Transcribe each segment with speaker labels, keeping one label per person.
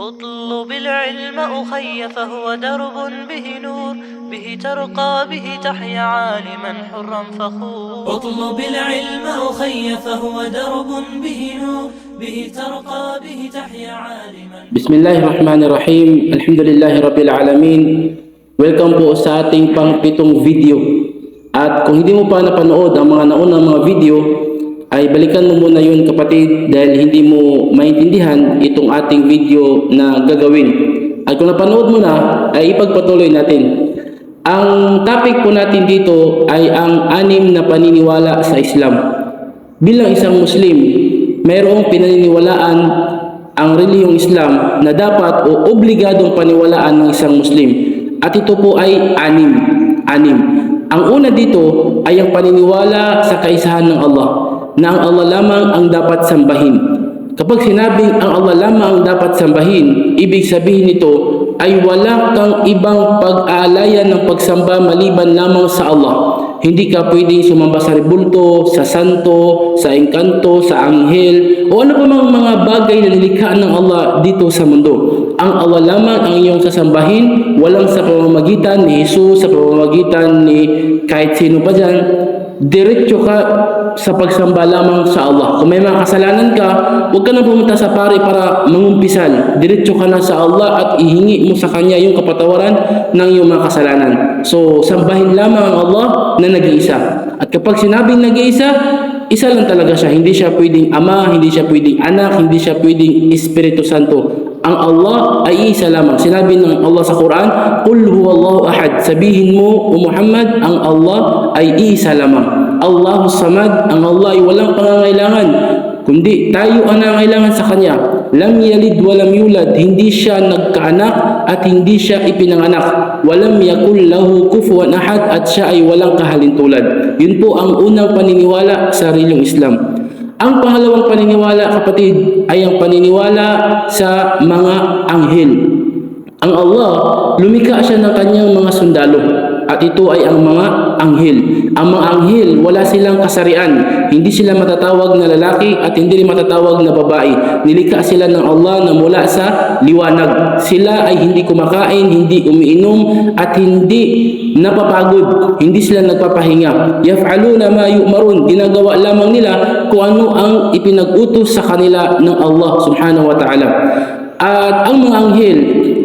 Speaker 1: اطلب العلم أخي فهو درب به نور به ترقى به تحيا عالما حرا فخور. اطلب العلم أخي فهو درب به نور بسم الله الرحمن الرحيم.
Speaker 2: الحمد لله رب العالمين. Welcome po sa ating pangpitong video. At kung hindi mo pa napanood ang mga naunang mga video, ay balikan mo muna yun kapatid dahil hindi mo maintindihan itong ating video na gagawin. At kung napanood mo na, ay ipagpatuloy natin. Ang topic po natin dito ay ang anim na paniniwala sa Islam. Bilang isang Muslim, mayroong pinaniniwalaan ang reliyong Islam na dapat o obligadong paniwalaan ng isang Muslim. At ito po ay anim. Anim. Ang una dito ay ang paniniwala sa kaisahan ng Allah na ang Allah lamang ang dapat sambahin. Kapag sinabing ang Allah lamang ang dapat sambahin, ibig sabihin nito ay wala kang ibang pag-aalayan ng pagsamba maliban lamang sa Allah. Hindi ka pwedeng sumamba sa rebulto, sa santo, sa engkanto, sa anghel, o ano pa mang mga bagay na nilikha ng Allah dito sa mundo. Ang Allah lamang ang iyong sasambahin, walang sa pamamagitan ni Jesus, sa pamamagitan ni kahit sino pa dyan. Diretso ka sa pagsamba lamang sa Allah. Kung may mga kasalanan ka, huwag ka na pumunta sa pare para mangumpisal. Diretso ka na sa Allah at ihingi mo sa Kanya yung kapatawaran ng iyong mga kasalanan. So, sambahin lamang ang Allah na nag-iisa. At kapag sinabing nag-iisa, isa lang talaga siya. Hindi siya pwedeng ama, hindi siya pwedeng anak, hindi siya pwedeng Espiritu Santo. Ang Allah ay isa lamang. Sinabi ng Allah sa Quran, Qul huwallahu ahad. Sabihin mo, O Muhammad, ang Allah ay isa lamang. Allahu samad, ang Allah ay walang pangangailangan. Kundi tayo ang nangailangan sa Kanya. Lam yalid walam yulad. Hindi siya nagkaanak at hindi siya ipinanganak. Walam yakul lahu kufuwan ahad at siya ay walang kahalintulad. Yun po ang unang paniniwala sa reliyong Islam. Ang pangalawang paniniwala kapatid ay ang paniniwala sa mga anghel. Ang Allah, lumikha siya ng kanyang mga sundalo at ito ay ang mga anghel. Ang mga anghel, wala silang kasarian. Hindi sila matatawag na lalaki at hindi rin matatawag na babae. Nilikha sila ng Allah na mula sa liwanag. Sila ay hindi kumakain, hindi umiinom at hindi napapagod. Hindi sila nagpapahinga. Yaf'aluna ma yu'marun. Ginagawa lamang nila kung ano ang ipinag-utos sa kanila ng Allah subhanahu wa ta'ala. At ang mga anghel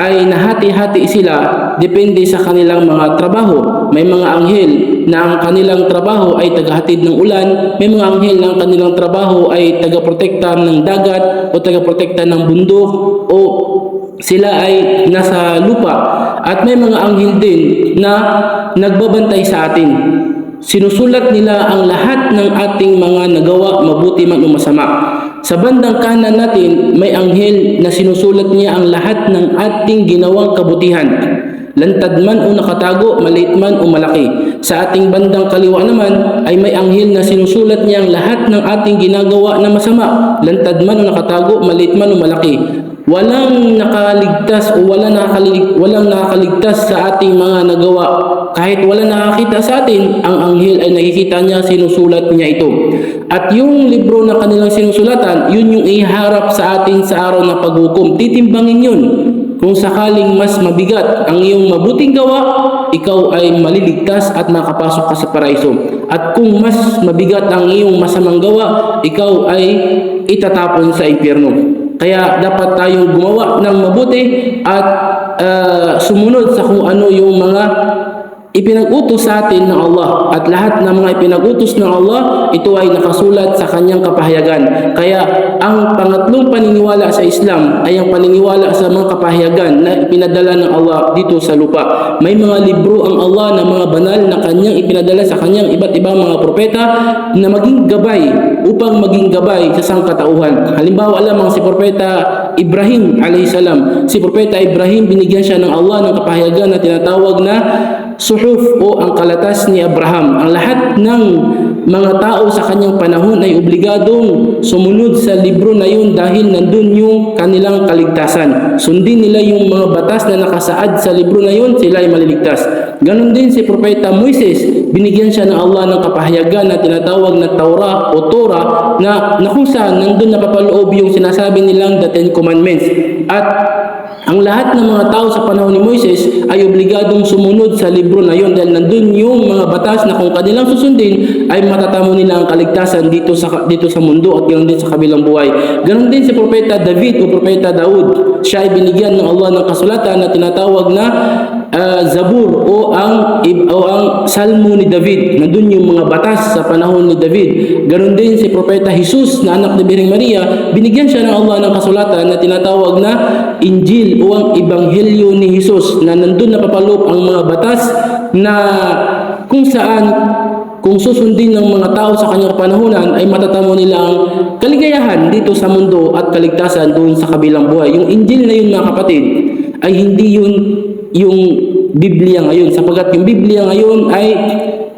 Speaker 2: ay nahati-hati sila depende sa kanilang mga trabaho. May mga anghel na ang kanilang trabaho ay tagahatid ng ulan, may mga anghel na ang kanilang trabaho ay tagaprotekta ng dagat o tagaprotekta ng bundok o sila ay nasa lupa at may mga anghel din na nagbabantay sa atin. Sinusulat nila ang lahat ng ating mga nagawa mabuti man o masama. Sa bandang kanan natin, may anghel na sinusulat niya ang lahat ng ating ginawang kabutihan. Lantad man o nakatago, maliit man o malaki. Sa ating bandang kaliwa naman ay may anghel na sinusulat niya ang lahat ng ating ginagawa na masama. Lantad man o nakatago, maliit man o malaki. Walang nakaligtas o wala nakakalig, walang nakakaligtas sa ating mga nagawa. Kahit wala nakakita sa atin, ang anghel ay nakikita niya, sinusulat niya ito. At yung libro na kanilang sinusulatan, yun yung iharap sa atin sa araw ng paghukom. Titimbangin yun. Kung sakaling mas mabigat ang iyong mabuting gawa, ikaw ay maliligtas at makapasok ka sa paraiso. At kung mas mabigat ang iyong masamang gawa, ikaw ay itatapon sa impyerno. Kaya dapat tayong gumawa ng mabuti at uh, sumunod sa kung ano yung mga ipinag-utos sa atin ng Allah. At lahat ng mga ipinag-utos ng Allah ito ay nakasulat sa kanyang kapahayagan. Kaya ang pangatlong paniniwala sa Islam ay ang paniniwala sa mga kapahayagan na ipinadala ng Allah dito sa lupa. May mga libro ang Allah na mga banal na kanyang ipinadala sa kanyang iba't ibang mga propeta na maging gabay upang maging gabay sa sangkatauhan. Halimbawa lamang si propeta Ibrahim alayhisalam si propeta Ibrahim binigyan siya ng Allah ng kapahayagan na tinatawag na suhuf o ang kalatas ni Abraham. Ang lahat ng mga tao sa kanyang panahon ay obligadong sumunod sa libro na yun dahil nandun yung kanilang kaligtasan. Sundin nila yung mga batas na nakasaad sa libro na yun, sila ay maliligtas. Ganon din si Propeta Moises, binigyan siya ng Allah ng kapahayagan na tinatawag na Taura o Torah na, na kung saan nandun napapaloob yung sinasabi nilang the Ten Commandments. At ang lahat ng mga tao sa panahon ni Moises ay obligadong sumunod sa libro na yon dahil nandun yung mga batas na kung kanilang susundin ay matatamo nila ang kaligtasan dito sa dito sa mundo at ganoon din sa kabilang buhay. Ganon din si propeta David o propeta Daud. Siya ay binigyan ng Allah ng kasulatan na tinatawag na ah, Zabur o ang o ang Salmo ni David. Nandun yung mga batas sa panahon ni David. Ganon din si propeta Jesus na anak ni Birhing Maria, binigyan siya ng Allah ng kasulatan na tinatawag na Injil o ang Ebanghelyo ni Jesus na nandun napapaloob ang mga batas na kung saan kung susundin ng mga tao sa kanyang panahonan ay matatamo nila ang kaligayahan dito sa mundo at kaligtasan doon sa kabilang buhay. Yung Injil na yun mga kapatid ay hindi yun yung Biblia ngayon sapagkat yung Biblia ngayon ay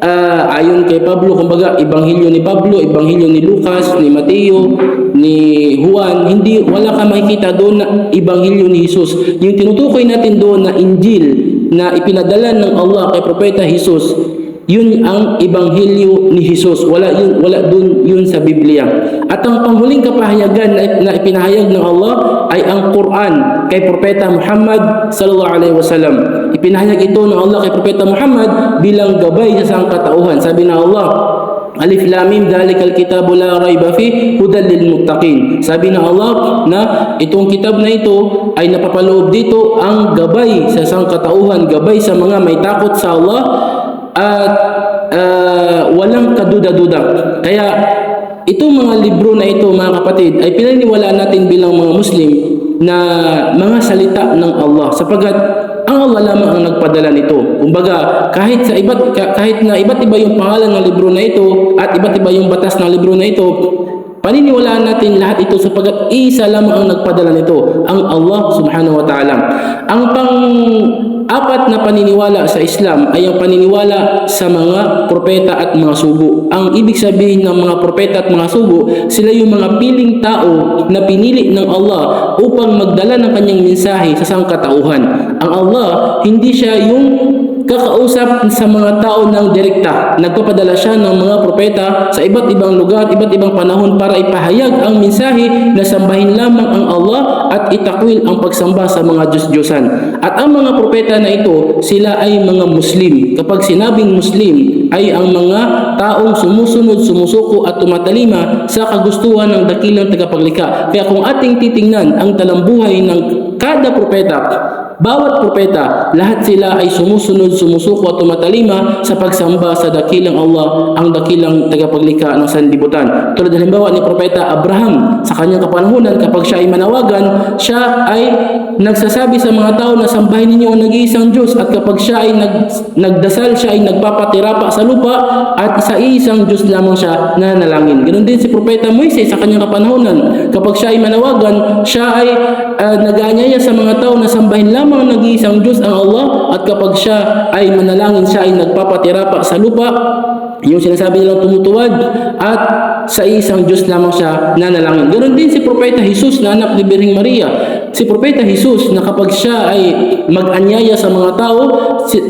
Speaker 2: ah, ayon kay Pablo kumbaga Ebanghelyo ni Pablo, Ebanghelyo ni Lucas, ni Mateo, ni Juan, hindi wala ka makikita doon na Ebanghelyo ni Jesus. Yung tinutukoy natin doon na Injil na ipinadala ng Allah kay propeta Jesus yun ang ebanghelyo ni Jesus. Wala yun, wala dun yun sa Biblia. At ang panghuling kapahayagan na, na ipinahayag ng Allah ay ang Quran kay propeta Muhammad sallallahu alaihi wasallam. Ipinahayag ito ng Allah kay propeta Muhammad bilang gabay sa sangkatauhan. Sabi ng Allah, Alif Lam Mim Dalikal Kitabu La Raiba Fi Hudan lil Muttaqin. Sabi ng Allah na itong kitab na ito ay napapaloob dito ang gabay sa sangkatauhan, gabay sa mga may takot sa Allah at ah, walang kaduda-duda. Kaya itong mga libro na ito mga kapatid ay pinaniniwalaan natin bilang mga Muslim na mga salita ng Allah sapagkat ang Allah lamang ang nagpadala nito. Kumbaga, kahit sa iba't ka- kahit na iba't iba yung pangalan ng libro na ito at iba't iba yung batas ng libro na ito, paniniwalaan natin lahat ito sapagkat isa lamang ang nagpadala nito, ang Allah Subhanahu wa Ta'ala. Ang pang apat na paniniwala sa Islam ay ang paniniwala sa mga propeta at mga sugo. Ang ibig sabihin ng mga propeta at mga sugo, sila yung mga piling tao na pinili ng Allah upang magdala ng kanyang mensahe sa sangkatauhan. Ang Allah, hindi siya yung kakausap sa mga tao ng direkta. Nagpapadala siya ng mga propeta sa iba't ibang lugar, iba't ibang panahon para ipahayag ang mensahe na sambahin lamang ang Allah at itakwil ang pagsamba sa mga Diyos-Diyosan. At ang mga propeta na ito, sila ay mga Muslim. Kapag sinabing Muslim, ay ang mga taong sumusunod, sumusuko at tumatalima sa kagustuhan ng dakilang tagapaglikha. Kaya kung ating titingnan ang talambuhay ng kada propeta, bawat propeta, lahat sila ay sumusunod, sumusuko at tumatalima sa pagsamba sa dakilang Allah, ang dakilang tagapaglikha ng sanlibutan. Tulad halimbawa ni propeta Abraham sa kanyang kapanahunan kapag siya ay manawagan, siya ay nagsasabi sa mga tao na sambahin ninyo ang nag-iisang Diyos at kapag siya ay nag, nagdasal, siya ay nagpapatirapa sa lupa at sa isang Diyos lamang siya nanalangin. Ganon din si propeta Moises sa kanyang kapanahunan. Kapag siya ay manawagan, siya ay uh, nag-aanyaya sa mga tao na sambahin lamang ang nag-iisang Diyos ang Allah at kapag siya ay manalangin, siya ay nagpapatirapa sa lupa, yung sinasabi nilang tumutuwad at sa isang Diyos lamang siya nanalangin. Ganon din si Propeta Jesus na anak ni Birhing Maria. Si Propeta Jesus na kapag siya ay mag-anyaya sa mga tao,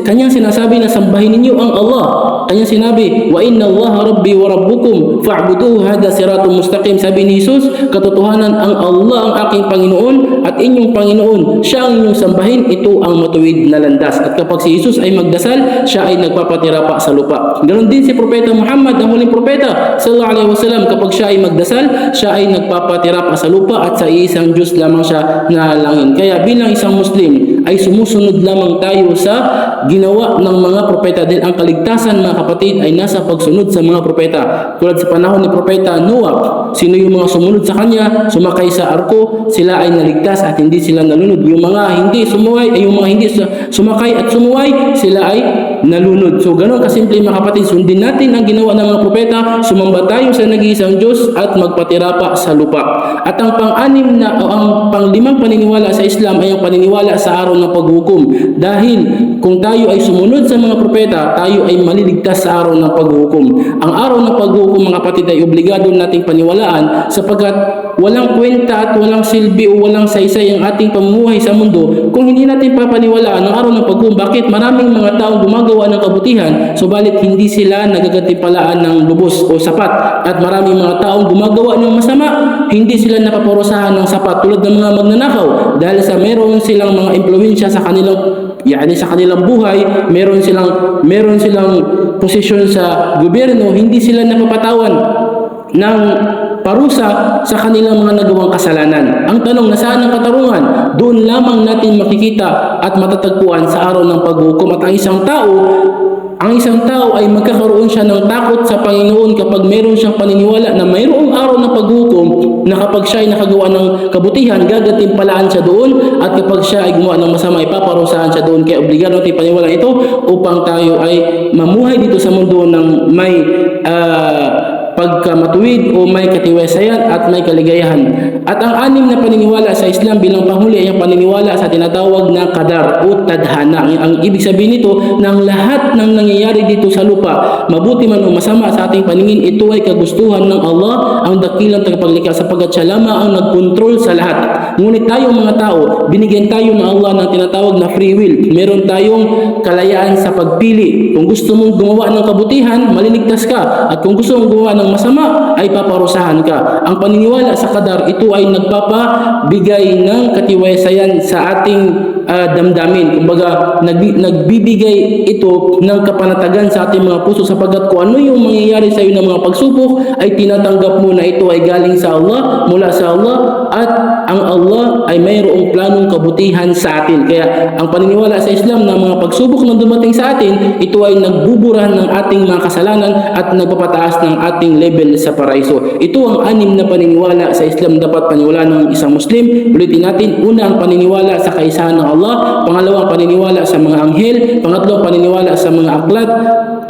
Speaker 2: kanyang sinasabi na sambahin ninyo ang Allah. Kanyang sinabi, Wa inna Allah Rabbi wa Rabbukum fa'buduhu hada siratun mustaqim. Sabi ni Jesus, katotohanan ang Allah ang aking Panginoon at inyong Panginoon. Siya ang inyong sambahin, ito ang matuwid na landas. At kapag si Jesus ay magdasal, siya ay nagpapatira pa sa lupa. Ganon din si Propeta Muhammad, ang huling propeta, sallallahu alaihi wasallam, kapag siya ay magdasal, siya ay nagpapatira pa sa lupa at sa isang Diyos lamang siya nalangin. Kaya bilang isang Muslim, ay sumusunod lamang tayo sa ginawa ng mga propeta dahil ang kaligtasan mga kapatid ay nasa pagsunod sa mga propeta. Tulad sa panahon ni propeta Noah, sino yung mga sumunod sa kanya, sumakay sa arko, sila ay naligtas at hindi sila nalunod. Yung mga hindi sumuway, ay yung mga hindi su- sumakay at sumuway, sila ay nalunod. So ganun kasimple mga kapatid, sundin natin ang ginawa ng mga propeta, sumamba tayo sa nag-iisang Diyos at magpatira pa sa lupa. At ang pang-anim na o ang panglimang paniniwala sa Islam ay ang paniniwala sa araw ng paghukom. Dahil kung tayo ay sumunod sa mga propeta, tayo ay maliligtas sa araw ng paghukom. Ang araw ng paghukom mga kapatid ay obligado nating paniwalaan sapagkat walang kwenta at walang silbi o walang saysay ang ating pamumuhay sa mundo kung hindi natin papaniwalaan ang araw ng paghukom. Bakit? Maraming mga taong gumagawa ng kabutihan, subalit hindi sila nagagantimpalaan ng lubos o sapat. At maraming mga taong gumagawa ng masama, hindi sila napaparusahan ng sapat tulad ng mga magnanakaw dahil sa meron silang mga impluensya sa kanilang yani sa kanilang buhay, meron silang meron silang posisyon sa gobyerno, hindi sila napapatawan ng parusa sa kanilang mga nagawang kasalanan. Ang tanong, nasaan ang katarungan? Doon lamang natin makikita at matatagpuan sa araw ng paghukom. At ang isang tao, ang isang tao ay magkakaroon siya ng takot sa Panginoon kapag meron siyang paniniwala na mayroong araw ng paghukom na kapag siya ay nakagawa ng kabutihan, gagatimpalaan siya doon at kapag siya ay gumawa ng masama, ipaparusahan siya doon. Kaya obligado natin paniwala ito upang tayo ay mamuhay dito sa mundo ng may ah, pagkamatuwid o may katiwasayan at may kaligayahan. At ang anim na paniniwala sa Islam bilang panghuli ay ang paniniwala sa tinatawag na kadar o tadhana. Ang, ibig sabihin nito ang lahat ng nangyayari dito sa lupa, mabuti man o masama sa ating paningin, ito ay kagustuhan ng Allah, ang dakilang tagapaglikha sapagkat siya lamang ang nagkontrol sa lahat. Ngunit tayo mga tao, binigyan tayo ng Allah ng tinatawag na free will. Meron tayong kalayaan sa pagpili. Kung gusto mong gumawa ng kabutihan, maliligtas ka. At kung gusto mong gumawa ng masama, ay paparusahan ka. Ang paniniwala sa kadar, ito ay nagpapabigay ng katiwasayan sa ating ah, damdamin. Kumbaga, nagbi- nagbibigay ito ng kapanatagan sa ating mga puso sapagkat kung ano yung mangyayari sa iyo ng mga pagsubok ay tinatanggap mo na ito ay galing sa Allah, mula sa Allah at ang Allah ay mayroong planong kabutihan sa atin. Kaya ang paniniwala sa Islam na mga pagsubok na dumating sa atin, ito ay nagbubura ng ating mga kasalanan at nagpapataas ng ating level sa paraiso. Ito ang anim na paniniwala sa Islam dapat paniwala ng isang Muslim. Ulitin natin, una ang paniniwala sa kaisahan ng Allah, pangalawa ang paniniwala sa mga anghel, pangatlo ang paniniwala sa mga aklat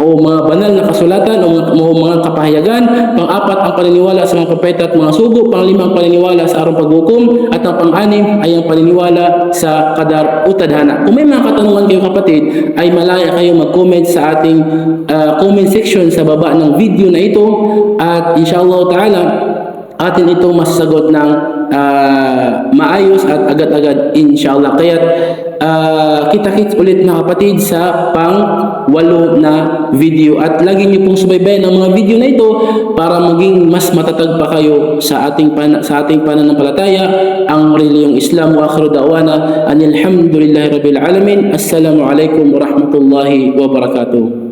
Speaker 2: o mga banal na kasulatan o mga, o mga kapahayagan, pang-apat ang paniniwala sa mga propeta at mga sugo, panglima ang paniniwala sa araw paghukom, at ang pang-anim ay ang paniniwala sa kadar o tadhana. Kung may mga katanungan kayo kapatid, ay malaya kayo mag-comment sa ating ah, comment section sa baba ng video na ito at inshallah ta'ala atin ito masasagot ng ah, maayos at agad-agad inshallah. Kaya ah, kita-kits ulit na kapatid sa pang walo na video. At lagi niyo pong subaybayan ang mga video na ito para maging mas matatag pa kayo sa ating pan sa ating pananampalataya. Ang reliyong Islam wa akhiru da'wana. Anil rabbil alamin. Assalamu alaikum warahmatullahi wabarakatuh